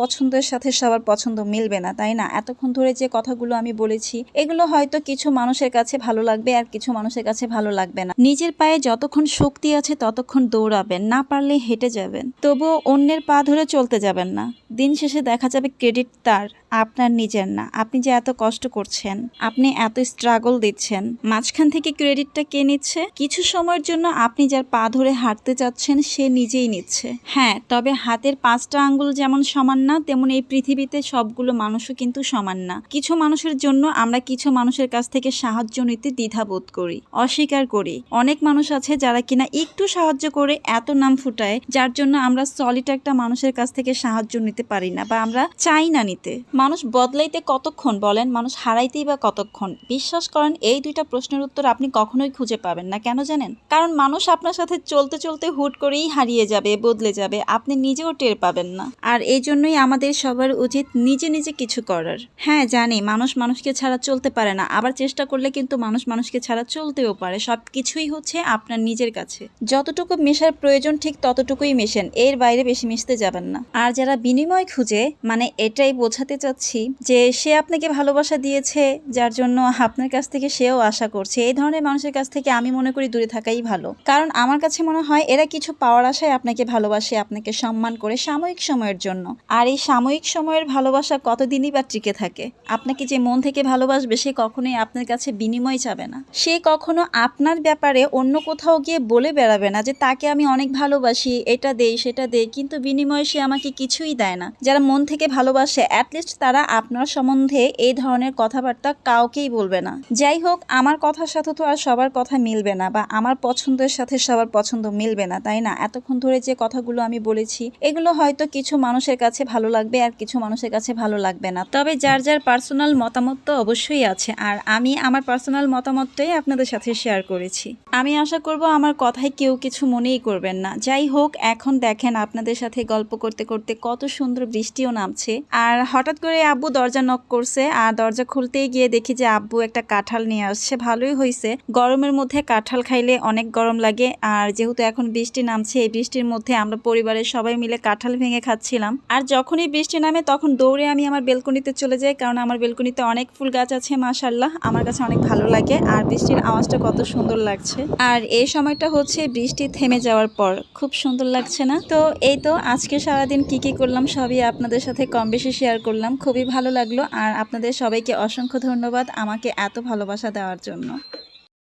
পছন্দের সাথে সবার পছন্দ মিলবে না, তাই না? এতক্ষণ ধরে যে কথাগুলো আমি বলেছি, এগুলো হয়তো কিছু মানুষের কাছে ভালো লাগবে আর কিছু মানুষের কাছে ভালো লাগবে না। নিজের পায়ে যতক্ষণ শক্তি আছে ততক্ষণ দৌড়াবেন, না পারলে হেঁটে যাবেন। তবুও অন্যের পা ধরে চলতে যাবেন না। দিন শেষে দেখা যাবে ক্রেডিট তার, আপনার নিজের না। আপনি যে এত কষ্ট করছেন, আপনি এত স্ট্রাগল দিচ্ছেন, মাঝখান থেকে ক্রেডিটটা কে নিচ্ছে? কিছু সময়ের জন্য আপনি যার পা ধরে হাঁটতে চাচ্ছেন, সে নিজেই নিচ্ছে। হ্যাঁ তবে হাতের পাঁচটা আঙ্গুল যেমন সমান না, তেমন এই পৃথিবীতে সবগুলো মানুষও কিন্তু সমান না। কিছু মানুষের জন্য আমরা কিছু মানুষের কাছ থেকে সাহায্য নিতে দ্বিধাবোধ করি, অস্বীকার করি। অনেক মানুষ আছে যারা কিনা একটু সাহায্য করে এত নাম ফুটায়, যার জন্য আমরা সলিড একটা মানুষের কাছ থেকে সাহায্য নিতে পারি না বা আমরা চাই না নিতে। মানুষ বদলাইতে কতক্ষণ বলেন? মানুষ হারাইতেই বা কতক্ষণ? বিশ্বাস করেন, এই দুইটা প্রশ্নের উত্তর আপনি কখনোই খুঁজে পাবেন না, কেন জানেন? কারণ মানুষ আপনার সাথে চলতে চলতে হুট করেই হারিয়ে যাবে, বদলে যাবে, আপনি নিজেও টের পাবেন না। আর এই জন্যই আমাদের সবার উচিত নিজে নিজে কিছু করার। হ্যাঁ জানি, মানুষ মানুষকে ছাড়া চলতে পারে না, আবার চেষ্টা করলে কিন্তু মানুষ মানুষকে ছাড়া চলতেও পারে। সব কিছুই হচ্ছে আপনার নিজের কাছে। যতটুকু মেশার প্রয়োজন, ঠিক ততটুকুই মেশেন, এর বাইরে বেশি মিশতে যাবেন না। আর যারা বিনিময় খুঁজে মানে এটাই বোঝাতে চাচ্ছি যে, সে আপনাকে ভালোবাসা দিয়েছে, যার জন্য আপনার কাছ থেকে সেও আশা করছে। এই ধরনের মানুষের কাছ থেকে আমি মনে করি দূরে থাকাই ভালো। কারণ আমার কাছে মনে হয়, এরা কিছু পাওয়ার আশায় আপনাকে ভালোবাসে, আপনাকে সম্মান করে সাময়িক সময়ের জন্য। আর এই সাময়িক সময়ের ভালোবাসা কতদিনই বা টিকে থাকে? আপনাকে যে মন থেকে ভালোবাসবে, সে কখনোই আপনার কাছে বিনিময় চাবে না। সে কখনো আপনার ব্যাপারে অন্য কোথাও গিয়ে বলে বেড়াবে না যে, তাকে আমি অনেক ভালোবাসি, এটা দেই, সেটা দেই। কিন্তু বিনিময়ে সে আমাকে কিছুই দেয় না। যারা মন থেকে ভালোবাসে অ্যাটলিস্ট তারা আপনার সম্বন্ধে এই ধরনের কথাবার্তা কাউকেই বলবে না। যাই হোক, আমার কথার সাথে তো আর সবার কথা মিলবে না বা আমার পছন্দের সাথে সবার পছন্দ মিলবে না, তাই না? এতক্ষণ ধরে যে কথাগুলো আমি বলেছি, এগুলো হয়তো কিছু মানুষের কাছে ভালো লাগবে আর কিছু মানুষের কাছে ভালো লাগবে না। তবে যার যার পার্সোনাল মতামত তো অবশ্যই আছে আর আমি আমার পার্সোনাল মতামতটাই আপনাদের সাথে শেয়ার করেছি। আমি আশা করব আমার কথায় কেউ কিছু মনেই করবেন না। যাই হোক, এখন দেখেন আপনাদের সাথে গল্প করতে করতে কত সুন্দর বৃষ্টিও নামছে। আর হঠাৎ করে আব্বু দরজা নক করছে আর দরজা খুলতেই গিয়ে দেখি যে আব্বু একটা কাঁঠাল নিয়ে আসছে। ভালোই হয়েছে গরমের মধ্যে কাঁঠাল খাইলে অনেক গরম লাগে আর যেহেতু এখন বৃষ্টি নামছে, এই বৃষ্টির মধ্যে আমরা পরিবারের সবাই মিলে কাঁঠাল ভেঙে খাচ্ছিলাম। আর যখনই বৃষ্টি নামে তখন দৌড়ে আমি আমার বেলকনিতে চলে যাই, কারণ আমার বেলকনিতে অনেক ফুল গাছ আছে মাশাল্লাহ আমার কাছে অনেক ভালো লাগে, আর বৃষ্টির আওয়াজটা কত সুন্দর লাগছে। আর এই সময়টা হচ্ছে বৃষ্টি থেমে যাওয়ার পর, খুব সুন্দর লাগছে না? তো এই তো, আজকে সারাদিন কি কি করলাম সবই আপনাদের সাথে কম বেশি শেয়ার করলাম, খুবই ভালো লাগল, আর আপনাদের সবাইকে অসংখ্য ধন্যবাদ আমাকে এত ভালোবাসা দেওয়ার জন্য।